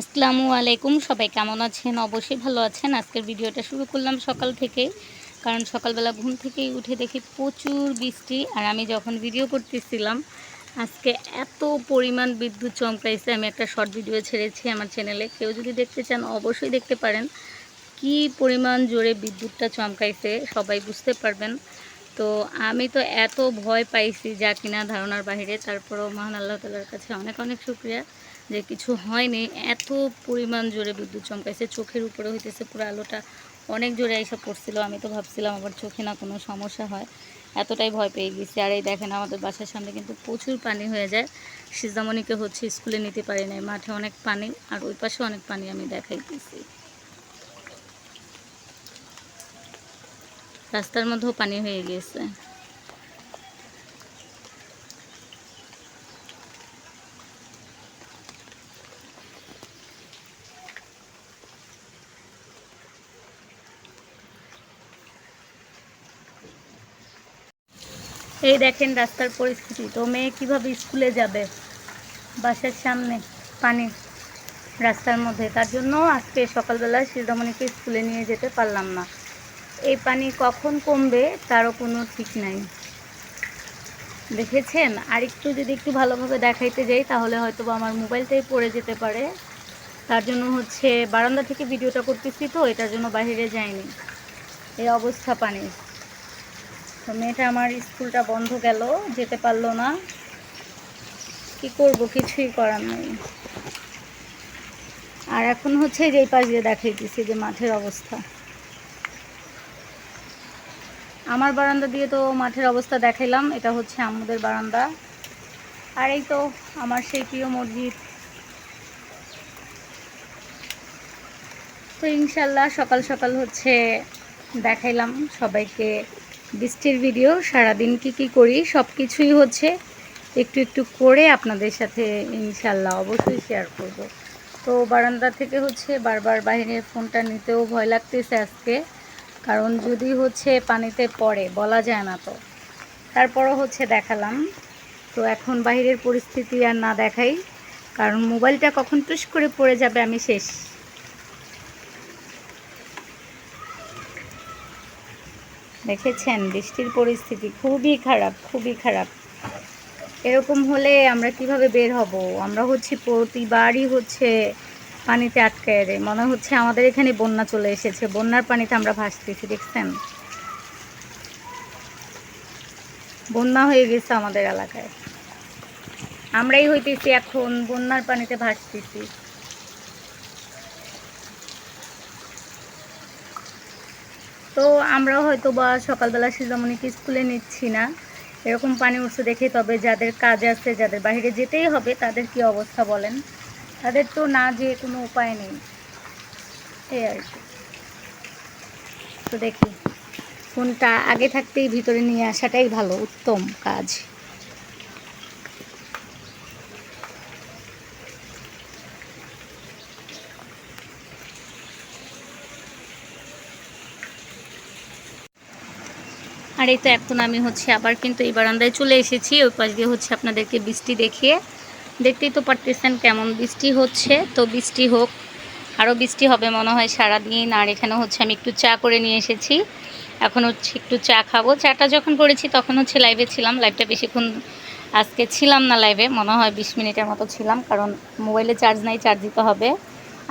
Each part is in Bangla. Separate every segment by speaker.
Speaker 1: আসসালামু আলাইকুম, সবাই কেমন আছেন? অবশ্যই ভালো আছেন। আজকের ভিডিওটা শুরু করলাম সকাল থেকে, কারণ সকালবেলা ঘুম থেকেই উঠে দেখি প্রচুর বৃষ্টি আর আমি যখন ভিডিও করতেছিলাম, আজকে এত পরিমাণ বিদ্যুৎ চমকাইছে। আমি একটা শর্ট ভিডিও ছেড়েছি আমার চ্যানেলে কেউ যদি দেখতে চান, অবশ্যই দেখতে পারেন। কি পরিমাণ জোরে বিদ্যুৎটা চমকাইছে, সবাই বুঝতে পারবেন। তো আমি তো এত ভয় পাইছি যা কিনা ধারণার বাইরে তারপরও মহান আল্লাহ তালার কাছে অনেক অনেক শুক্রিয়া। যে কিছু হয়নি, এত পরিমাণ জোরে বিদ্যুৎ চমকাইছে, চোখের উপরে হইতেছে পুরো আলোটা অনেক জোরে এসে পড়ছিল, আমি তো ভাবছিলাম আবার চোখে না কোনো সমস্যা হয়, এতটাই ভয় পেয়ে গেছি। আর এই দেখেন, আমাদের বাসার সামনে কিন্তু প্রচুর পানি হয়ে যায়, সিজামণিকে হচ্ছে স্কুলে নিতে পারি নাই, মাঠে অনেক পানি, আর ওই পাশে অনেক পানি আমি দেখাইতেছি রাস্তার মধ্যেও পানি হয়ে গিয়েছে এই দেখেন রাস্তার পরিস্থিতি। তো মেয়ে কীভাবে স্কুলে যাবে? বাসার সামনে, পানি রাস্তার মধ্যে। তার জন্য আজকে সকালবেলা শিরদামণিকে স্কুলে নিয়ে যেতে পারলাম না। এই পানি কখন কমবে তারও কোনো ঠিক নাই। দেখেছেন? আর একটু যদি একটু ভালোভাবে দেখাইতে যাই, তাহলে হয়তো আমার মোবাইলটাই পড়ে যেতে পারে। তার জন্য হচ্ছে বারান্দা থেকে ভিডিওটা করতেছি তো, এটার জন্য বাইরে যায়নি এই অবস্থা পানির। তো মেয়েটা আমার স্কুলটা বন্ধ গেল, যেতে পারল না। কি করব, কিছুই করার নেই। আর এখন হচ্ছে যে এই পাশ দিয়ে দেখাইতেছি যে মাঠের অবস্থা। আমার বারান্দা দিয়ে তো মাঠের অবস্থা দেখাইলাম, এটা হচ্ছে আমাদের বারান্দা। আর এই তো আমার সেই প্রিয় মসজিদ। তো ইনশাল্লাহ সকাল সকাল হচ্ছে দেখাইলাম সবাইকে। বৃষ্টির ভিডিও সারাদিন কি কি করি সব কিছুই হচ্ছে একটু একটু করে আপনাদের সাথে ইনশাল্লাহ অবশ্যই শেয়ার করব। তো বারান্দা থেকে হচ্ছে বারবার বাহিরের ফোনটা নিতেও ভয় লাগতেছে আজকে। কারণ যদি হচ্ছে পানিতে পড়ে, বলা যায় না তো। তারপরও হচ্ছে দেখালাম। তো এখন বাহিরের পরিস্থিতি আর না দেখাই। কারণ মোবাইলটা কখন টুস করে পড়ে যাবে আমি শেষ। দেখেছেন, বৃষ্টির পরিস্থিতি খুবই খারাপ খুবই খারাপ। এরকম হলে আমরা কীভাবে বের হব? আমরা হচ্ছে, প্রতিবারই হচ্ছে পানিতে আটকায় দেয় মনে হচ্ছে আমাদের এখানে বন্যা চলে এসেছে। বন্যার পানিতে আমরা ভাসতেছি, দেখছেন? বন্যা হয়ে গেছে আমাদের এলাকায়। আমরাই হইতেছি এখন, বন্যার পানিতে ভাসতেছি। তো আমরা হয়তো বা সকালবেলা শিলামণিকে স্কুলে নিচ্ছি না। এরকম পানি উঠছে দেখে তবে যাদের কাজ আছে, যাদের বাহিরে যেতেই হবে, তাদের কি অবস্থা বলেন? তাদের তো না যে কোনো উপায় নেই। এই আর কি। তো দেখি ফোনটা আগে থাকতেই ভিতরে নিয়ে আসাটাই ভালো, উত্তম কাজ। আর এই তো এখন আমি হচ্ছে আবার কিন্তু এই বারান্দায় চলে এসেছি। ওই পাশ দিয়ে হচ্ছে আপনাদেরকে বৃষ্টি দেখিয়ে। দেখতেই তো পারতেছেন কেমন বৃষ্টি হচ্ছে। তো বৃষ্টি হোক আরও বৃষ্টি হবে মনে হয় সারাদিন। আর এখানে হচ্ছে আমি একটু চা করে নিয়ে এসেছি। এখন হচ্ছে একটু চা খাব। চাটা যখন করেছি তখন হচ্ছে লাইভে ছিলাম। লাইভটা বেশিক্ষণ আজকে ছিলাম না লাইভে মনে হয় বিশ মিনিটের মতো ছিলাম। কারণ মোবাইলে চার্জ নাই চার্জ দিতে হবে।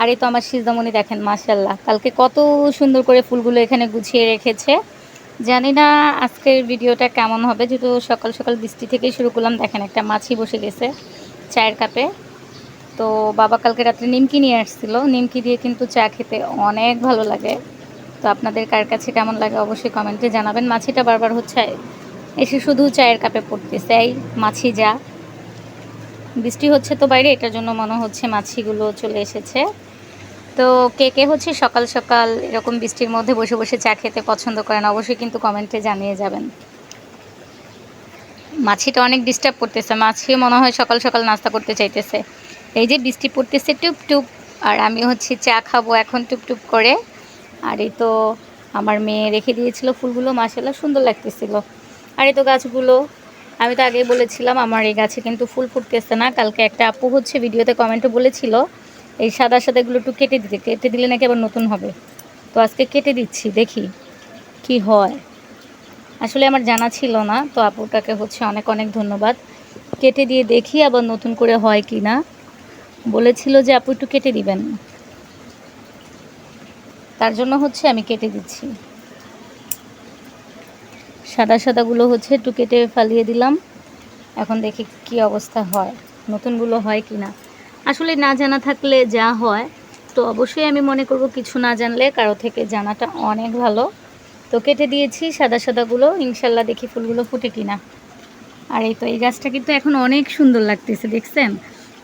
Speaker 1: আর এই তো আমার সিজদামণি দেখেন মাসাল্লাহ কালকে কত সুন্দর করে ফুলগুলো এখানে গুছিয়ে রেখেছে। জানি না আজকের ভিডিওটা কেমন হবে, যেহেতু সকাল সকাল বৃষ্টি থেকেই শুরু করলাম। দেখেন একটা মাছি বসে গেছে চায়ের কাপে। তো বাবা কালকে রাত্রে নিমকি নিয়ে আসছিল। নিমকি দিয়ে কিন্তু চা খেতে অনেক ভালো লাগে। তো আপনাদের কার কাছে কেমন লাগে অবশ্যই কমেন্টে জানাবেন। মাছিটা বারবার হচ্ছে, এসে শুধু চায়ের কাপে পড়তেছে। এই মাছি যা। বৃষ্টি হচ্ছে তো বাইরে, এটার জন্য মনে হচ্ছে মাছিগুলো চলে এসেছে। তো কে কে হচ্ছে সকাল সকাল এরকম বৃষ্টির মধ্যে বসে বসে চা খেতে পছন্দ করেন, অবশ্যই কিন্তু কমেন্টে জানিয়ে যাবেন। মাছিটা অনেক ডিস্টার্ব করতেছে, মাছি মনে হয় সকাল সকাল নাস্তা করতে চাইতেছে। এই যে বৃষ্টি পড়তেছে টুপ টুপ, আর আমি হচ্ছে চা খাব এখন টুপ টুপ করে। আর এই তো আমার মেয়ে রেখে দিয়েছিল ফুলগুলো মাসাল্লাহ সুন্দর লাগতেছিল। আর এই তো গাছগুলো, আমি তো আগেই বলেছিলাম, আমার এই গাছে কিন্তু ফুল ফুটতেছে না। কালকে একটা আপু হচ্ছে ভিডিওতে কমেন্টে বলেছিল এই সাদা সাদাগুলো একটু কেটে দিতে। কেটে দিলে নাকি আবার নতুন হবে। তো আজকে কেটে দিচ্ছি, দেখি কি হয়। আসলে আমার জানা ছিল না, তো আপুটাকে হচ্ছে অনেক অনেক ধন্যবাদ। কেটে দিয়ে দেখি আবার নতুন করে হয় কি না। বলেছিল যে আপু একটু কেটে দিবেন। তার জন্য হচ্ছে আমি কেটে দিচ্ছি। সাদা সাদাগুলো হচ্ছে একটু কেটে ফালিয়ে দিলাম। এখন দেখি কি অবস্থা হয়, নতুনগুলো হয় কি না। আসলে না জানা থাকলে যা হয়, তো অবশ্যই আমি মনে করব কিছু না জানলে কারও থেকে জানাটা অনেক ভালো। তো কেটে দিয়েছি সাদা সাদাগুলো, ইনশাল্লাহ দেখি ফুলগুলো ফুটে কিনা। আর এই তো এই গাছটা কিন্তু এখন অনেক সুন্দর লাগতেছে, দেখছেন?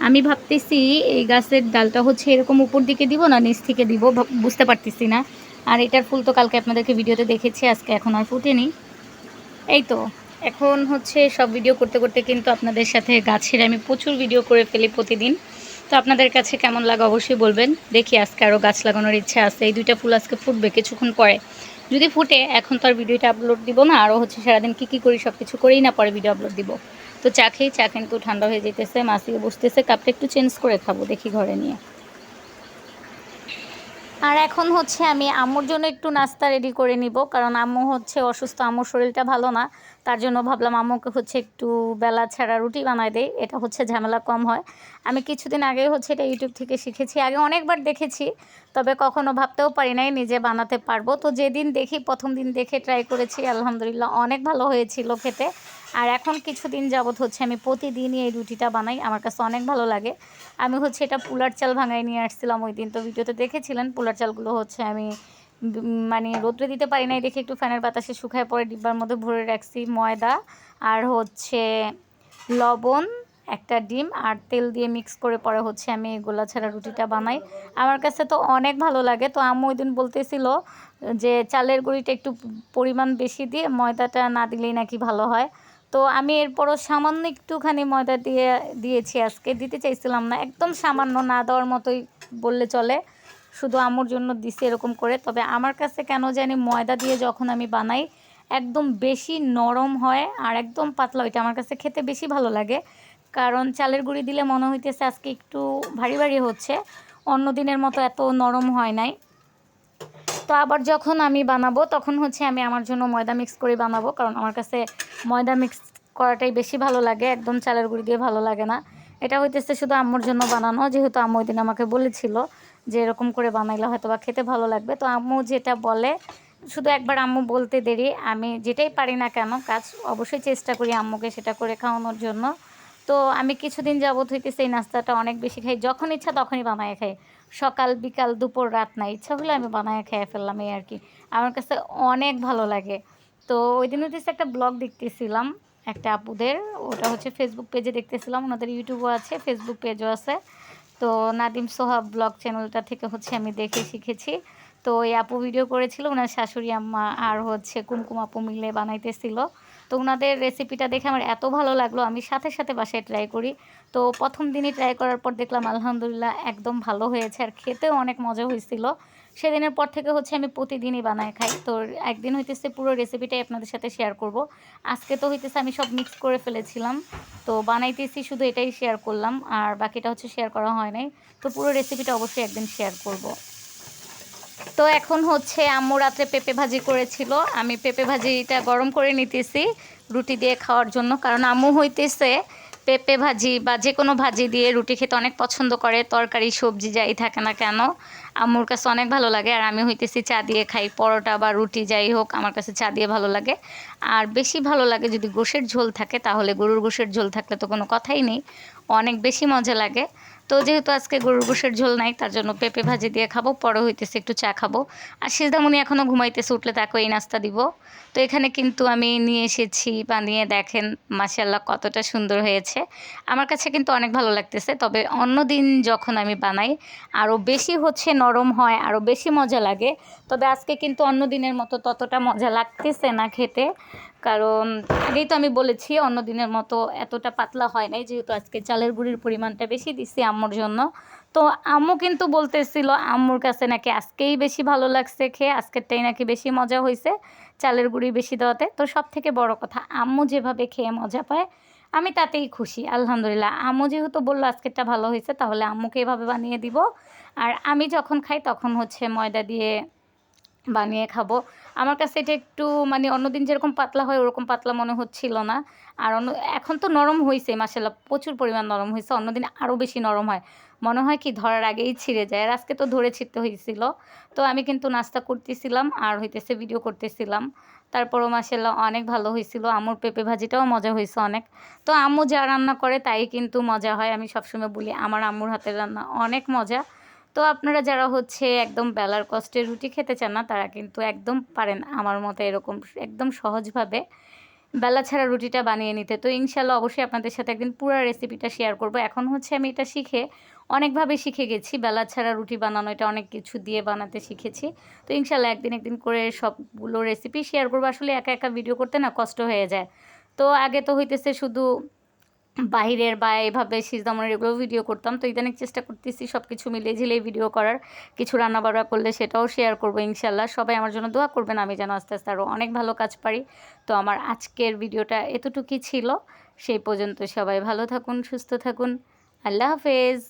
Speaker 1: আমি ভাবতেছি এই গাছের ডালটা হচ্ছে এরকম উপর দিকে দিব না নিচ থেকে দিব বুঝতে পারতেছি না। আর এটার ফুল তো কালকে আপনাদেরকে ভিডিওতে দেখেছি, আজকে এখন আর ফুটেনি। এই তো, এখন হচ্ছে সব ভিডিও করতে করতে কিন্তু আপনাদের সাথে গাছের আমি প্রচুর ভিডিও করে ফেলি প্রতিদিন। তো আপনাদের কাছে কেমন লাগে অবশ্যই বলবেন। দেখি আজকে আরও গাছ লাগানোর ইচ্ছা আছে। এই দুইটা ফুল আজকে ফুটবে কিছুক্ষণ পরে। যদি ফুটে, এখন তো আর ভিডিওটা আপলোড দিব না। আরও হচ্ছে সারাদিন কী কী করি সব কিছু করেই না পরে ভিডিও আপলোড দিব। তো চা খেয়ে, চা কিন্তু ঠান্ডা হয়ে যেতেছে মাসিকে বসতেছে, কাপটা একটু চেঞ্জ করে খাব দেখি ঘরে নিয়ে। আর এখন হচ্ছে আমি আম্মুর জন্য একটু নাস্তা রেডি করে নিব, কারণ আম্মু হচ্ছে অসুস্থ, আম্মুর শরীরটা ভালো না। তার জন্য ভাবলাম আম্মুকে হচ্ছে একটু বেলা ছাড়া রুটি বানায় দেয় এটা হচ্ছে ঝামেলা কম হয়। আমি কিছুদিন আগে হচ্ছে এটা ইউটিউব থেকে শিখেছি। আগে অনেকবার দেখেছি, তবে কখনো ভাবতেও পারি নাই নিজে বানাতে পারব। তো যেদিন দেখি, প্রথম দিন দেখে ট্রাই করেছি, আলহামদুলিল্লাহ অনেক ভালো হয়েছিল খেতে। আর এখন কিছুদিন যাবৎ হচ্ছে আমি প্রতিদিনই এই রুটিটা বানাই। আমার কাছে অনেক ভালো লাগে। আমি হচ্ছে এটা পুলার চাল ভাঙায় নিয়ে আসছিলাম ওই দিন। তো ভিডিওতে দেখেছিলেন, পুলার চালগুলো হচ্ছে আমি মানে রোদ্রে দিতে পারি নাই দেখে একটু ফ্যানের বাতাসে শুকায় পরে ডিব্বার মধ্যে ভরে রাখছি ময়দা আর হচ্ছে লবণ, একটা ডিম আর তেল দিয়ে মিক্স করে পরে হচ্ছে আমি গোলা ছাড়া রুটিটা বানাই। আমার কাছে তো অনেক ভালো লাগে, তো আম্মু ওই দিন বলতেছিল যে চালের গুঁড়িটা একটু পরিমাণ বেশি দিয়ে ময়দাটা না দিলেই নাকি ভালো হয়। তো আমি এরপরও সামান্য একটুখানি ময়দা দিয়ে দিয়েছি আজকে, দিতে চাইছিলাম না, একদম সামান্য না দেওয়ার মতোই বললে চলে। শুধু আম্মুর জন্য দিছি এরকম করে। তবে আমার কাছে কেন জানি ময়দা দিয়ে যখন আমি বানাই, একদম বেশি নরম হয় আর একদম পাতলা। ওইটা আমার কাছে খেতে বেশি ভালো লাগে। কারণ চালের গুঁড়ি দিলে মনে হইতেছে আজকে একটু ভারী ভারী হচ্ছে। অন্য দিনের মতো এত নরম হয় নাই। তো আবার যখন আমি বানাবো, তখন হচ্ছে আমি আমার জন্য ময়দা মিক্স করে বানাবো। কারণ আমার কাছে ময়দা মিক্স করাটাই বেশি ভালো লাগে। একদম চালের গুঁড়ি দিয়ে ভালো লাগে না। এটা হইতেছে শুধু আম্মুর জন্য বানানো, যেহেতু আম্মু ওই দিন আমাকে বলেছিল। যে এরকম করে বানাইলে হয়তো বা খেতে ভালো লাগবে। তো আম্মু যেটা বলে, শুধু একবার আম্মু বলতে দেরি, আমি যেটাই পারি না কেন, কাজ অবশ্যই চেষ্টা করি আম্মুকে সেটা করে খাওয়ানোর জন্য। তো আমি কিছুদিন যাবত হইতেছে এই নাস্তাটা অনেক বেশি খাই, যখন ইচ্ছা তখনই বানায় খাই। সকাল, বিকাল, দুপুর, রাত না, ইচ্ছা হলে আমি বানায় খেয়ে ফেললাম, এই আর কি। আমার কাছে অনেক ভালো লাগে। তো ওই দিন হচ্ছে একটা ব্লগ দেখতেছিলাম, একটা আপুদের, ওটা হচ্ছে ফেসবুক পেজে দেখতেছিলাম, ওনাদের ইউটিউবও আছে ফেসবুক পেজও আছে। তো নাদিম সোহাব ব্লগ চ্যানেলটা থেকে হচ্ছে আমি দেখে শিখেছি। তো এই আপু ভিডিও করেছিল, ওনার শাশুড়ি আম্মা আর হচ্ছে কুমকুম আপু মিলে বানাইতেছিল। তো ওনাদের রেসিপিটা দেখে আমার এত ভালো লাগল, আমি সাথে সাথে বাসায় ট্রাই করি। তো প্রথম দিনই ট্রাই করার পর দেখলাম আলহামদুলিল্লাহ একদম ভালো হয়েছে, আর খেতেও অনেক মজা হয়েছিল। সেদিনের পর থেকে হচ্ছে আমি প্রতিদিনই বানায় খাই। তো একদিন হইতেছে পুরো রেসিপিটাই আপনাদের সাথে শেয়ার করব। আজকে তো হইতেছে আমি সব মিক্স করে ফেলেছিলাম। তো বানাইতেছি, শুধু এটাই শেয়ার করলাম। আর বাকিটা হচ্ছে শেয়ার করা হয় নাই। তো পুরো রেসিপিটা অবশ্যই একদিন শেয়ার করব। তো এখন হচ্ছে আম্মু রাত্রে পেঁপে ভাজি করেছিল। আমি পেঁপে ভাজিটা গরম করে নিতেছি, রুটি দিয়ে খাওয়ার জন্য। কারণ আম্মু হইতেছে পেঁপে ভাজি বা যে কোনো ভাজি দিয়ে রুটি খেতে অনেক পছন্দ করে, তরকারি, সবজি যাই থাকে না কেন, আম্মুর কাছে অনেক ভালো লাগে আর আমি হইতেছি চা দিয়ে খাই, পরোটা বা রুটি যাই হোক, আমার কাছে চা দিয়ে ভালো লাগে। আর বেশি ভালো লাগে যদি গোশের ঝোল থাকে, তাহলে গরুর গোশের ঝোল থাকলে তো কোনো কথাই নেই, অনেক বেশি মজা লাগে। তো যেহেতু আজকে গরুর গোশের ঝোল নাই, তার জন্য পেঁপে ভাজি দিয়ে খাব পরে হইতেছে একটু চা খাব। আর সিজদামণি এখনও ঘুমাইতেছে, উঠলে তাকে এই নাস্তা দিব। তো এখানে কিন্তু আমি নিয়ে এসেছি, বানিয়ে দেখেন মাসাল্লাহ কতটা সুন্দর হয়েছে। আমার কাছে কিন্তু অনেক ভালো লাগতেছে, তবে অন্য দিন যখন আমি বানাই, আরও বেশি হচ্ছে নরম হয়, আরও বেশি মজা লাগে। তবে আজকে কিন্তু অন্য দিনের মতো ততটা মজা লাগতেছে না খেতে। কারণ আগেই তো আমি বলেছি, অন্য দিনের মতো এতটা পাতলা হয় নাই, যেহেতু আজকে চালের গুঁড়ির পরিমাণটা বেশি দিচ্ছি আম্মুর জন্য। তো আম্মু কিন্তু বলতেছিল, আম্মুর কাছে নাকি আজকেই বেশি ভালো লাগছে খেয়ে, আজকেরটাই নাকি বেশি মজা হয়েছে চালের গুঁড়ি বেশি দেওয়াতে। তো সব থেকে বড় কথা, আম্মু যেভাবে খেয়ে মজা পায়, আমি তাতেই খুশি, আলহামদুলিল্লাহ। আম্মু যেহেতু বলল, আজকেরটা ভালো হয়েছে তাহলে আম্মুকে এভাবে বানিয়ে দিব। আর আমি যখন খাই, তখন হচ্ছে ময়দা দিয়ে বানিয়ে খাব। আমার কাছে এটা একটু মানে অন্যদিন যেরকম পাতলা হয়, ওরকম পাতলা মনে হচ্ছিল না। আর অন্য, এখন তো নরম হয়েছে মাসাল্লাহ প্রচুর পরিমাণ নরম হয়েছে অন্যদিন আরও বেশি নরম হয়। মনে হয় কি, ধরার আগেই ছিঁড়ে যায়, আর আজকে তো ধরে ছিঁড়তে হয়েছিল তো আমি কিন্তু নাস্তা করতেছিলাম, আর হইতেছে ভিডিও করতেছিলাম। তারপরও মাসাল্লাহ অনেক ভালো হয়েছিল আমুর পেঁপে ভাজিটাও মজা হয়েছে অনেক। তো আম্মু যা রান্না করে তাই কিন্তু মজা হয়, আমি সবসময় বলি, আমার আম্মুর হাতের রান্না অনেক মজা। তো আপনারা যারা হচ্ছে একদম বেলার কষ্টে রুটি খেতে চান না, তারা কিন্তু একদম পারেন আমার মতো এরকম একদম সহজভাবে। বেলা ছাড়া রুটিটা বানিয়ে নিতে। তো ইনশাল্লাহ অবশ্যই আপনাদের সাথে একদিন পুরো রেসিপিটা শেয়ার করব। এখন হচ্ছে আমি এটা শিখে অনেকভাবে শিখে গেছি। বেলা ছাড়া রুটি বানানো, এটা অনেক কিছু দিয়ে বানাতে শিখেছি। তো ইনশাল্লাহ একদিন একদিন করে সবগুলো রেসিপি শেয়ার করব। আসলে একা একা ভিডিও করতে না কষ্ট হয়ে যায়। তো আগে তো হইতেছে শুধু বাহিরের বা এভাবে সিজদামনের এগুলো ভিডিও করতাম। তো ইদানিক চেষ্টা করতেছি সব কিছু মিলিয়ে ঝিলিয়ে ভিডিও করার। কিছু রান্না বাড়া করলে সেটাও শেয়ার করব ইনশাল্লাহ। সবাই আমার জন্য দোয়া করবেন, আমি যেন আস্তে আস্তে আরও অনেক ভালো কাজ পারি। তো আমার আজকের ভিডিওটা এতটুকুই ছিল। সেই পর্যন্ত সবাই ভালো থাকুন, সুস্থ থাকুন। আল্লাহ হাফেজ।